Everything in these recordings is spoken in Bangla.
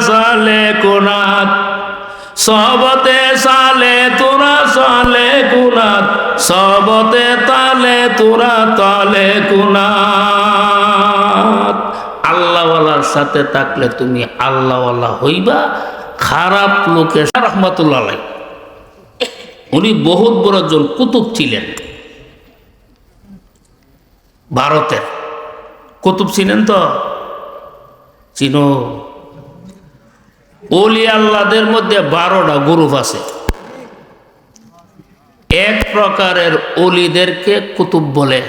সালে কুনাত, সবতে সালে তোরা, সালে কুনাত, সবতে তালে তোরা, তালে কুনাত। আল্লাহওয়ালার সাথে থাকলে তুমি আল্লাহওয়ালা হইবা, খারাপ লোকের রহমতুল্লাহ। উনি বহুত বড় একজন কুতুব ছিলেন। ভারতের। কুতুব ছিলেন তো? চিনো। ওলি আল্লাদের মধ্যে বারোটা গ্রুপ আছে। এক প্রকারের অলিদেরকে কুতুব বলে,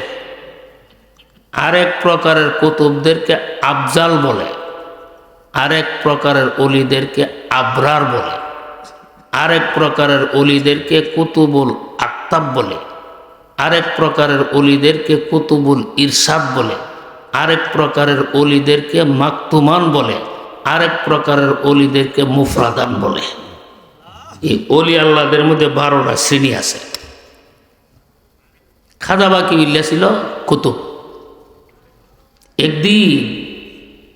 আরেক প্রকারের কুতুবদেরকে আফজাল বলে, আরেক প্রকারের অলিদেরকে আবরার বলে, আরেক প্রকারের অলিদেরকে কুতুবুল আক্তাব বলে, আরেক প্রকারের অলিদেরকে কুতুবুল ইরশাদ বলে, আরেক প্রকারের অলিদেরকে মাকতুমান বলে আরেক প্রকারের অলিদেরকে মুফরাদান বলে। এই অলি আল্লাহদের মধ্যে বারোটা শ্রেণি আছে। খাদা বাকি বিল্লা ছিল কুতুব। একদিন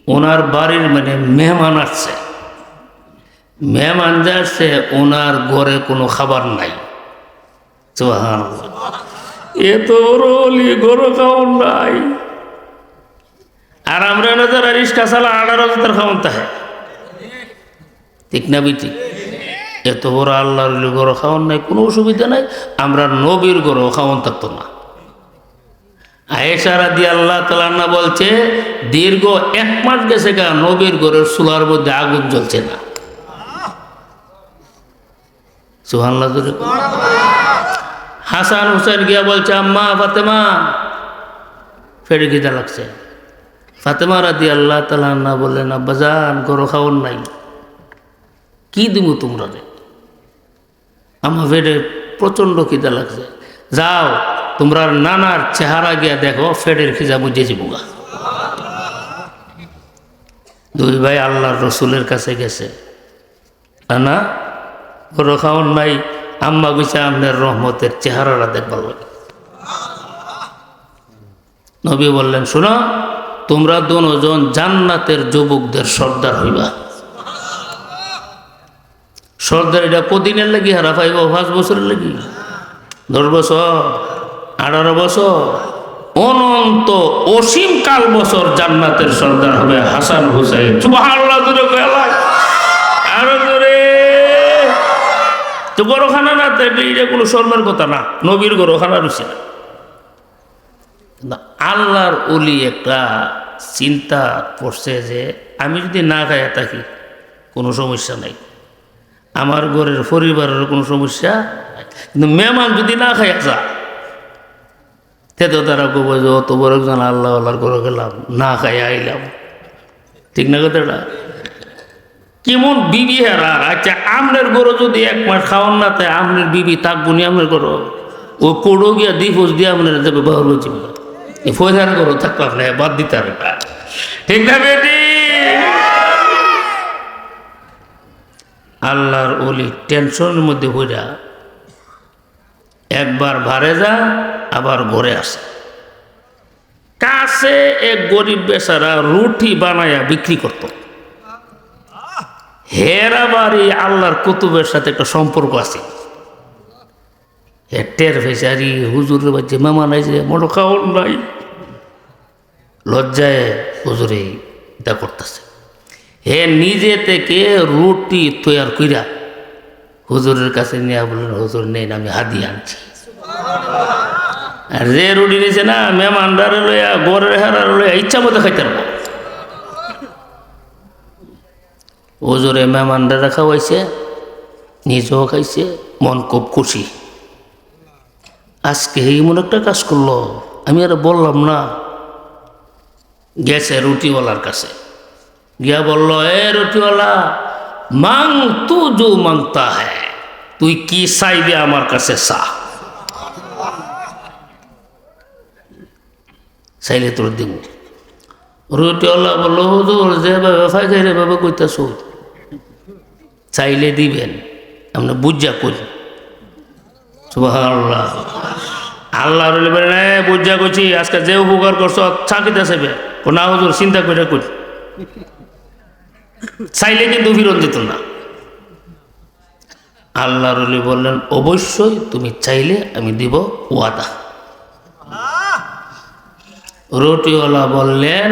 ওনার বাড়ির মানে মেহমান আসছে। মেহমান যে আসছে ওনার ঘরে কোনো খাবার নাই। সুবহানাল্লাহ। এত বড় অলি গরু খাওয়ান নাই। আর আমরা না যারা রিক্সা চালা আঠারো হাজার খাওয়ান তাহে। ঠিক না বিটি? এত বড় আল্লাহর গরু খাওয়ান নাই, কোনো অসুবিধা নাই। আমরা নবীর গরু খাওয়ান থাকতো না। আয়েশারা দিয়ে আল্লাহ তালান্না বলছে, দীর্ঘ এক মাস গেছে গা নবীর ঘরের চুলার মধ্যে আগুন জ্বলছে না। সুহান্লা হাসান হুসেন গিয়া বলছে, আম্মা ফাতেমা ফেরে খিদা লাগছে। ফাতেমা রাদি আল্লাহ তালান্না বললেন আব্বাজান গরো খাওয়ার নাই। কি দিব তোমরা আমার ফেরে প্রচণ্ড খিদা লাগছে। যাও, তোমরা নানার চেহারা গিয়া দেখো ফেডের খিজা বুঝে যাব দুই ভাই আল্লাহর রসুলের কাছে গেছে। না গরু খাওয়ার নাই। আম্মা গুছা আপনার রহমতের চেহারাটা দেখবার লাগে। নবী বললেন, শোনো তোমরা দুজন জান্নাতের যুবকদের সর্দার হইবা। সর্দার এটা কদিনের লাগি, হারা পাইব পাঁচ বছরের লাগি। দশ বছর, আঠারো বছর, অনন্ত অসীম কাল বছর জান্নাতের সর্দার হবে হাসান হুসাইন। আরও জোরে। তো গরখানা না, তো এটা কোনো শর্মের কথা না। নবীর গরখানা রুচি না আল্লাহর অলি একটা চিন্তা করছে যে আমি যদি না খাইয়া থাকি, কোনো সমস্যা নাই। আমার ঘরের পরিবারের কোনো সমস্যা কিন্তু মেহমান যদি না খাইয়া যা তে তো তারা কব যে অত বড় একজন আল্লাহ আল্লাহর করে গেলাম, না খাইয়া আইলাম। ঠিক না কথাটা কেমন বিবি হেরা আচ্ছা আমনের গরু যদি এক মাস খাওয়ান না তাই আমনের বিবি থাকব নি আমনের গরু ও কোড়ো গিয়া দিফোজ দিয়ে আপনার যাবে ব্যবহার করছি। ফৈধার গরু থাকতো বাদ দিতে হবে ঠিক না বেটি? আল্লাহর ওলি টেনশনের মধ্যে হইরা একবার ভারে যা, আবার ঘরে আসে। কাছে এক গরিব বেচারা রুটি বানায়া বিক্রি করত। হেরা বাড়ি আল্লাহর কুতুবের সাথে একটা সম্পর্ক আছে। টের ফেসারি হুজুরের বাচ্চা মেমান আইছে মোটো খাওয়ার নাই। লজ্জায় হুজুরে এটা করতেছে। হে নিজে থেকে রুটি তৈয়ার কইরা হুজুরের কাছে নিয়ে বললেন হুজুর নেই আমি হাদি আনছি। আর যে রুটি নিয়েছে না মেহমানদারে লইয়া গড়ের হারার লইয়া, ইচ্ছা মতো খাইতে পারব। হুজুরে মেহমানদারে খাওয়াইছে, নিজেও খাইছে, মন খুব খুশি। আজকে এমন একটা কাজ করল, আমি আর বললাম না, গেছে রুটিওয়ালার কাছে। গিয়া বলল, এ রুটিওয়ালা মাং তু জো মাংতা হ্যাঁ তুই কি চাইবে আমার কাছে চা? চাইলে তোর দিব। রুটিওয়ালা বলল, হুজুর, যেভাবে ফাইকাই ভাবে কইতাছ। চাইলে দিবেন, আমরা বুঝা কই সুবহানাল্লাহ। আল্লাহ বলেন এ, বুঝা করছি আজকে যে উপকার করছ চাকিতে সেবে না, হুজুর, চিন্তা করে করি। চাইলে কিন্তু ফিরত দিত না। আল্লাহ বললেন, অবশ্যই তুমি চাইলে আমি দিব ওয়াদা। রুটিওয়ালা বললেন,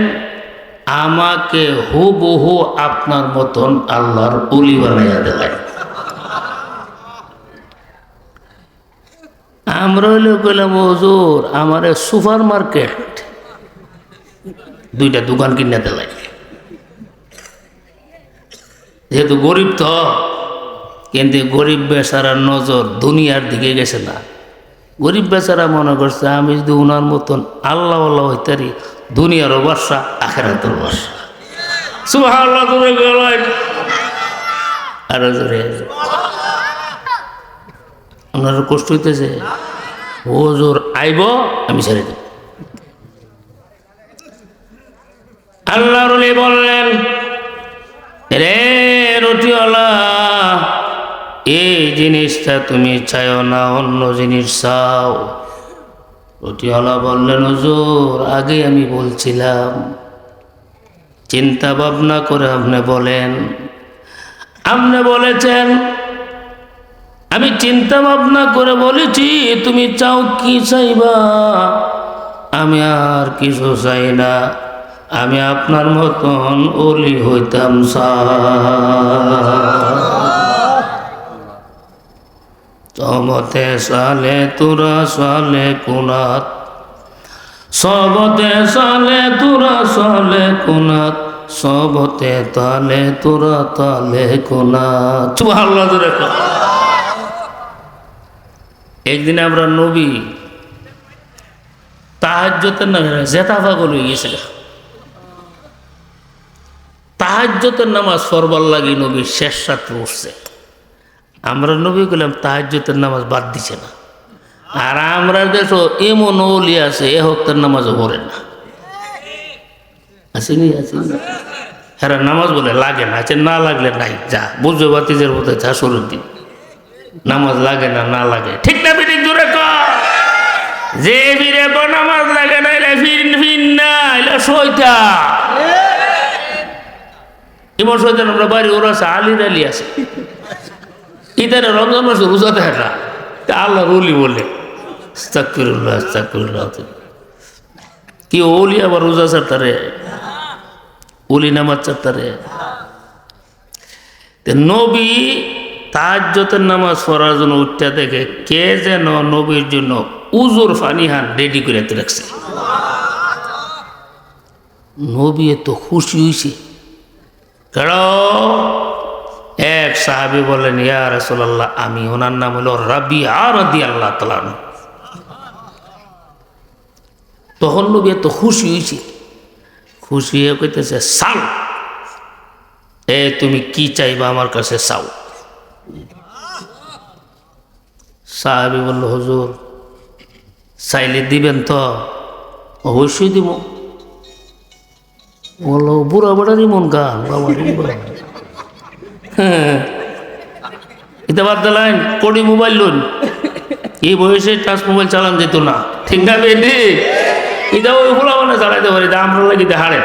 আমাকে হুবহু আপনার মতন আল্লাহর উলি বানাইয়া দিলেন আমরা হইলে কইলাম হজুর আমার সুপার মার্কেট দুইটা দোকান কিনে দিলাই যেহেতু গরিব তো, কিন্তু গরিব বেচারার নজর দুনিয়ার দিকে গেছে না। গরিব বেচারা মনে করছে, আমি যদি উনার মতন আল্লাহ আল্লাহ হইতারি দুনিয়ারও বাসা আখেরাতের বর্ষা সুবাহ আল্লাহ তুমি আরও জোরে। ওনার কষ্ট হইতেছে ও জোর আইব, আমি ছেড়ে দেব। আল্লাহ বললেন, রে রুটিওয়ালা, এই জিনিসটা তুমি চাইও না, অন্য জিনিস চাও? রুটিওয়ালা বললেন, হুজুর, আগে আমি বলছিলাম, চিন্তা ভাবনা করে আপনি বলেন। আপনি বলেছেন আমি চিন্তা ভাবনা করে বলেছি, তুমি চাও কি চাইবা? আমি আর কিছু চাই না। আমি আপনার মতন অলি হইতাম তমতে সালে তোরা সালে কুনাত। সবতে সালে তোরা সালে কুনাত। সবতে তালে তোরা তালে কুনাত। জোরে কও। একদিন আমরা নবী তাহাজ্যতের নামে জেতা পাগল হয়ে গেছে তাহাজ্যতের নামাজ ফরবার লাগি নবী শেষ রাত্রে উঠছে। আমরা নবী করলাম তাহাজ্যতের নামাজ বাদ দিছে না। আর আমরা দেখো, এমন ওলি আছে, এ হক্তের নামাজও পড়ে না। আসেনি আসেনি হ্যাঁ নামাজ বলে লাগে না, আছে না লাগলে নাই, যা। বুঝবে বাতিজের মতো, যা শুরুর দিন। নামাজ লাগে না না লাগে? ঠিক না বিদিক দূরে কর যে কো নামাজ লাগে না, এলে ফিন ফিন না, এলে সইতা ইমন সইতেন আমরা বাড়ি ওরা আছে, আলির আলি আছে। ইতারে রমজান মাসে রোজা না। তা আল্লাহ রুলি বলে, আস্তাগফিরুল্লাহ আস্তাগফিরুল্লাহ। কি ওলি আবার রোজা চারতারে ওলি নামাজ চারতারে নবী তাহাজ্জতের নামাজ পড়ার জন্য উঠতে দেখে কে যেন নবীর জন্য উজুর ফানিহান রেডি করে রাখছে। নবী এত খুশি হয়েছে। এক সাহাবি বলেন ইয়া রসোল্লাহ আমি ওনার নাম হলো রাবি আর দি আল্লাহ তালান তখন নবী এত খুশি হয়েছে। খুশি হয়ে কইতেছে, সাল, এ তুমি কি চাইবা আমার কাছে চাও সাহাবি বলল, হুজুর, চাইলে দিবেন তো? অবশ্যই দিব। বলল, বুড়া বেড়ারই মন গান হ্যাঁ এটা বাদ দিলেন কোটি মোবাইল লোন এই বয়সে টাচ মোবাইল চালান যেত না। ঠিক না বেদি এটা ওই ফুলা মানে চালাইতে পারি আমরা লাগি হারে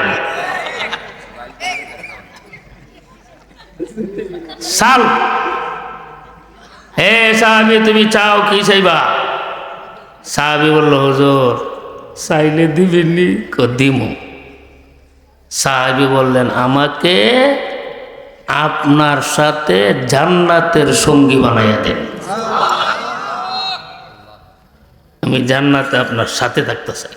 সাল হে সাহাবি, তুমি চাও কি চাইবা? সাহাবি বলল, হুজুর, চাইলে দিবেননি দিমু। সাহাবি বললেন, আমাকে আপনার সাথে জান্নাতের সঙ্গী বানাইয়া দেন। আমি জান্নাতে আপনার সাথে থাকতে চাই।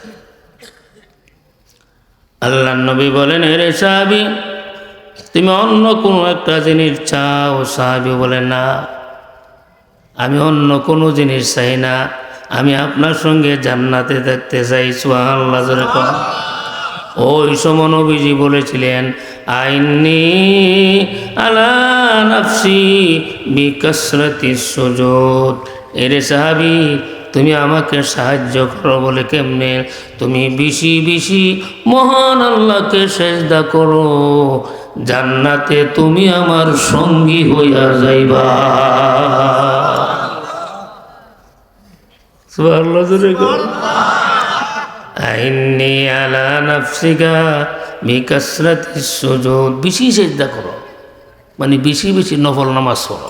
আল্লাহ নবী বলেন রে সাহাবি, তুমি অন্য কোনো একটা জিনিস চাও? সাহাবি বলে, না। আমি অন্য কোনো জিনিস চাই না। আমি আপনার সঙ্গে জান্নাতে দেখতে চাই সুহাল্লা জোরে ওই সময় নবীজি বলেছিলেন আইনি আলা নাফসি বিকসরতি সুজুদ। এরে সাহাবি, তুমি আমাকে সাহায্য করো বলে কেমনে? তুমি বেশি বেশি মহান আল্লাহকে সেজদা করো। জান্নাতে তুমি আমার সঙ্গী হইয়া যাইবা। আইনি আলা নাফসিকা বিকাসরাত সুযোগ বেশি সেজদা করো। মানে বেশি বেশি নফল নামাজ পড়ো।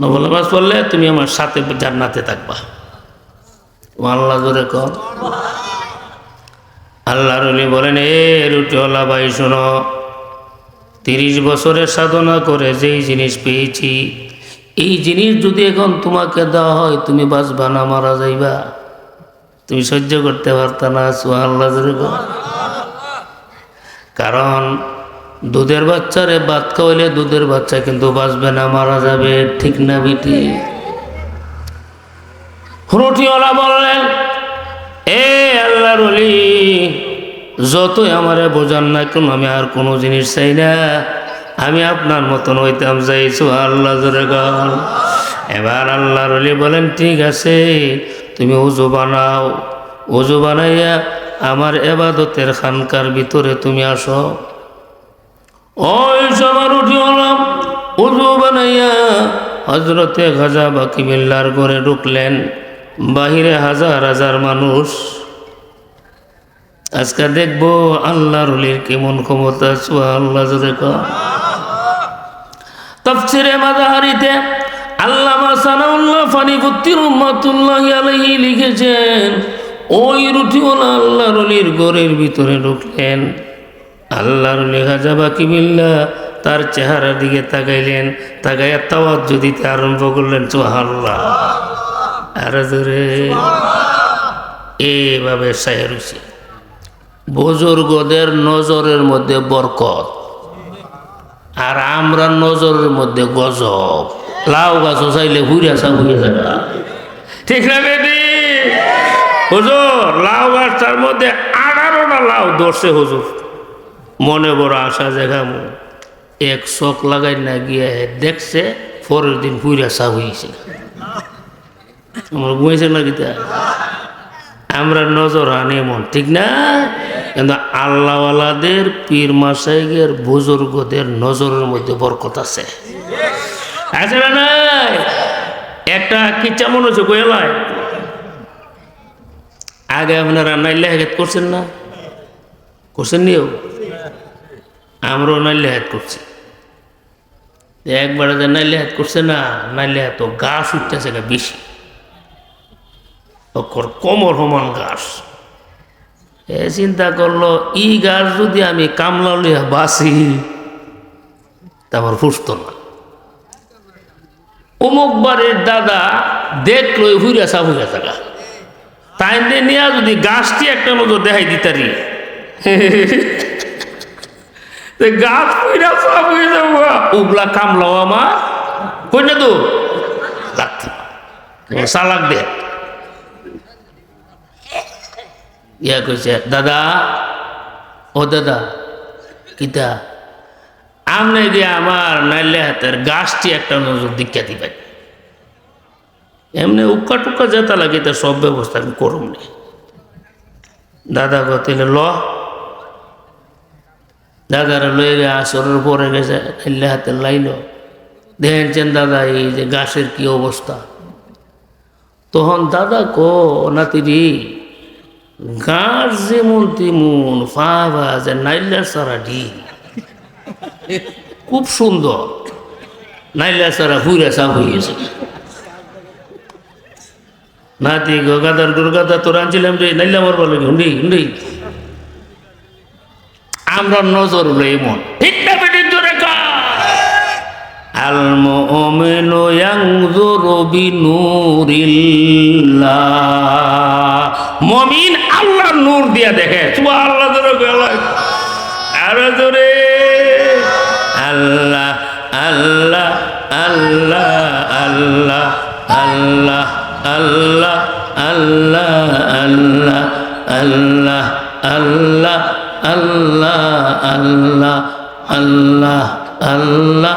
নফল নামাজ পড়লে তুমি আমার সাথে জান্নাতে থাকবা। আল্লাহ জোরে কর। আল্লাহ বলেন, এ রুটিওয়ালা ভাই, শোনো। তিরিশ বছরের সাধনা করে যেই জিনিস পেয়েছি এই জিনিস যদি এখন তোমাকে দেওয়া হয়, তুমি বাঁচবা না, মারা যাইবা। তুমি সহ্য করতে পারতা না সুহাল্লা কারণ, দুধের বাচ্চারে বাদ খাওয়াইলে দুধের বাচ্চা কিন্তু বাঁচবে না, মারা যাবে, ঠিক না, বিটি? রুটিওয়ালা বললেন এ আল্লাহ অলি যতই আমারে বোঝান না কেন, আমি আর কোনো জিনিস চাই না। আমি আপনার মতন হইতাম চাইছো আল্লাহ জোরে গান। এবার আল্লাহর অলি বলেন, ঠিক আছে, তুমি উজু বানাও। উজু বানাইয়া আমার এবাদতের খানকার ভিতরে তুমি আসো। ওই সবার উঠি হলাম উজু বানাইয়া হজরতে খাজা বাকি বিল্লার ঘরে ঢুকলেন। বাহিরে হাজার হাজার মানুষ। আজকে দেখব আল্লাহর কেমন ক্ষমতা আল্লাহ কর তফসিরে মাজাহারিতে আল্লামা সানাউল্লাহ ফানিকুত্তি রহমাতুল্লাহ আলাইহি লিখেছেন, ওই রুটিওয়ালা আল্লাহর অলির ঘরের ভিতরে ঢুকলেন। আল্লাহর লেখা যাবা কিবিল্লা তার চেহারার দিকে তাকাইলেন, তাকাইয়া তাওয়াজ দিতে আরম্ভ করলেন সোহাল্লাহ আর জোরে এইভাবে সাহের বুজুর্গদের নজরের মধ্যে বরকত। আর আমরা নজরের মধ্যে গজব। লাউ গাছও চাইলে ঘুরে আসা ঘুরে যাবে ঠিক না বেটি হুজুর, লাউ গাছটার মধ্যে আঠারোটা লাউ ধরছে হুজুর। মনে বড় আশা দেখামু এক শখ লাগাই না গিয়ে দেখছে পরের দিন ঘুরে আসা হয়েছে আমার ঘুমাইছে না গীতা আমরা নজর আনি এমন ঠিক না? কিন্তু আল্লাহওয়ালাদের পীর মাসাইগের বুজুর্গদের নজরের মধ্যে বরকত আছে। আছে না একটা কিচ্ছা মনে হচ্ছে গোয়েলায় আগে আপনারা নাইলে হেত করছেন না? করছেন নিও আমরাও নাইলে হাত করছি। একবারে যে নাইলে হাত করছে না নাইলে হাত গাছ উঠতেছে না বেশি। কমর সমান গাছ। এ, চিন্তা করল, ই গাছ যদি আমি কামলা লইয়া বাসি তা আমার ফুসত না। অমুক বাড়ির দাদা দেখল হুইরা সা হুইরা থাকা। তাই নিয়ে যদি গাছটি একটা নজর দেখাই দিতারি। গাছ হুইরা সব হয়ে যাব উগলা কামলাও আমার। কই না তো সালাক দে। ইয়া কইছে, দাদা, ও দাদা, কিতা? আমনে দিয়ে আমার নাইলে হাতের গাছটি একটা নজর দীক্ষা দিবেন এমনি উক্কা টুক্কা যেতে লাগে তা সব ব্যবস্থা আমি করুম নি। দাদা গতিলে ল। দাদারা লয়ে গে আসরের পরে গেছে, নাইলে হাতের লাইল দেখেছেন দাদা, এই যে গাছের কি অবস্থা? তখন দাদা কো, নাতিরি গাছ যেমন তেমন ফাভা যে নাইলার সারা ডিম। খুব সুন্দর। নাইলার সারা হুইরা সাপ হয়ে গেছে। নাতি গগাদার দুর্গাদা তোর আনছিলাম রে, নাইলা আমার বলে হুন্ডি হুন্ডি। আমরা নজর হলো এমন ঠিক আল মুমিনু ইয়ানজুরু বিনুরিল্লাহ মুমিন আল্লাহর নূর দিয়া দেখে সুবহানাল্লাহ জোরে গলায় আরও জোরে আল্লাহ আল্লাহ আল্লাহ আল্লাহ আল্লাহ আল্লাহ আল্লাহ আল্লাহ আল্লাহ আল্লাহ আল্লাহ আল্লাহ আল্লাহ আল্লাহ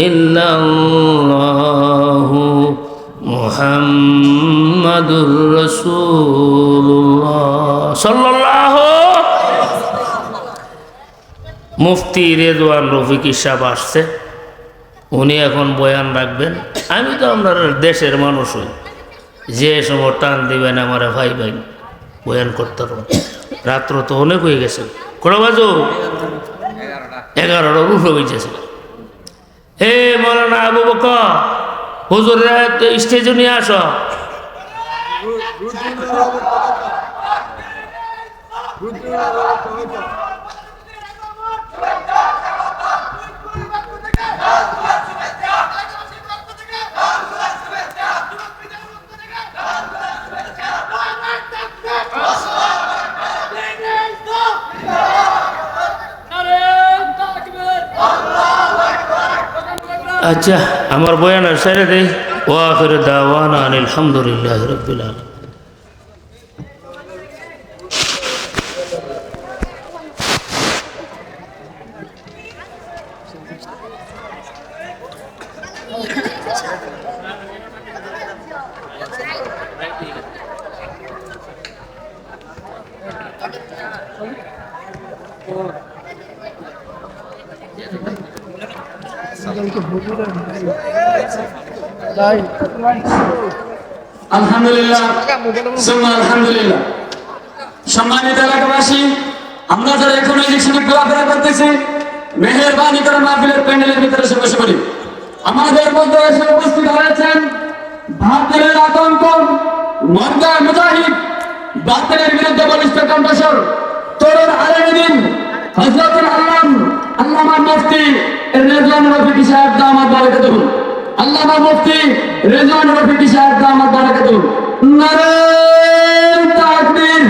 ইল্লাল্লাহু মুহাম্মাদুর মুফতি রেদওয়ান রফিকি সাহেব আসছে। উনি এখন বয়ান রাখবেন। আমি তো আপনার দেশের মানুষ হই। যে সময় টান দিবেন আমার, ভাই ভাই, বয়ান করতে পারবেন রাত্র তো অনেক হয়ে গেছে। কোনো বাজু? এগারোটা। রুফ হয়ে গেছে। হে মৌলানা আবু বক হুজুর স্টেজে নিয়ে আসো। আচ্ছা আমার বয়ান আর সেরে দেই ও আখির দাওয়ানা আলহামদুলিল্লাহ রবিল আলম আলহামদুলিল্লাহ সুম্মা সম্মানিত এলাকাবাসী, আমরা যারা এখন ইলেকশনে ঘোরাফেরা করতেছি, মেহেরবানি করে মাহফিলের প্যান্ডেলের ভিতরে এসে বসে পড়ি। আমাদের মধ্যে এসে উপস্থিত হয়েছেন ভারতের আতঙ্ক, মর্দা মুজাহিদ বাতিলের বিরুদ্ধে বলিষ্ঠ কণ্ঠস্বর, তরুণ আলমদিন হজরতুল আল্লাম আল্লামা মুফতি রেজওয়ান রফিকি সাহেব দামাত বারাকাতুহ আল্লামা মুফতি রেজওয়ান রফিকি সাহেব দামাত বারাকাতুহ নারায়ণ তাকবীর।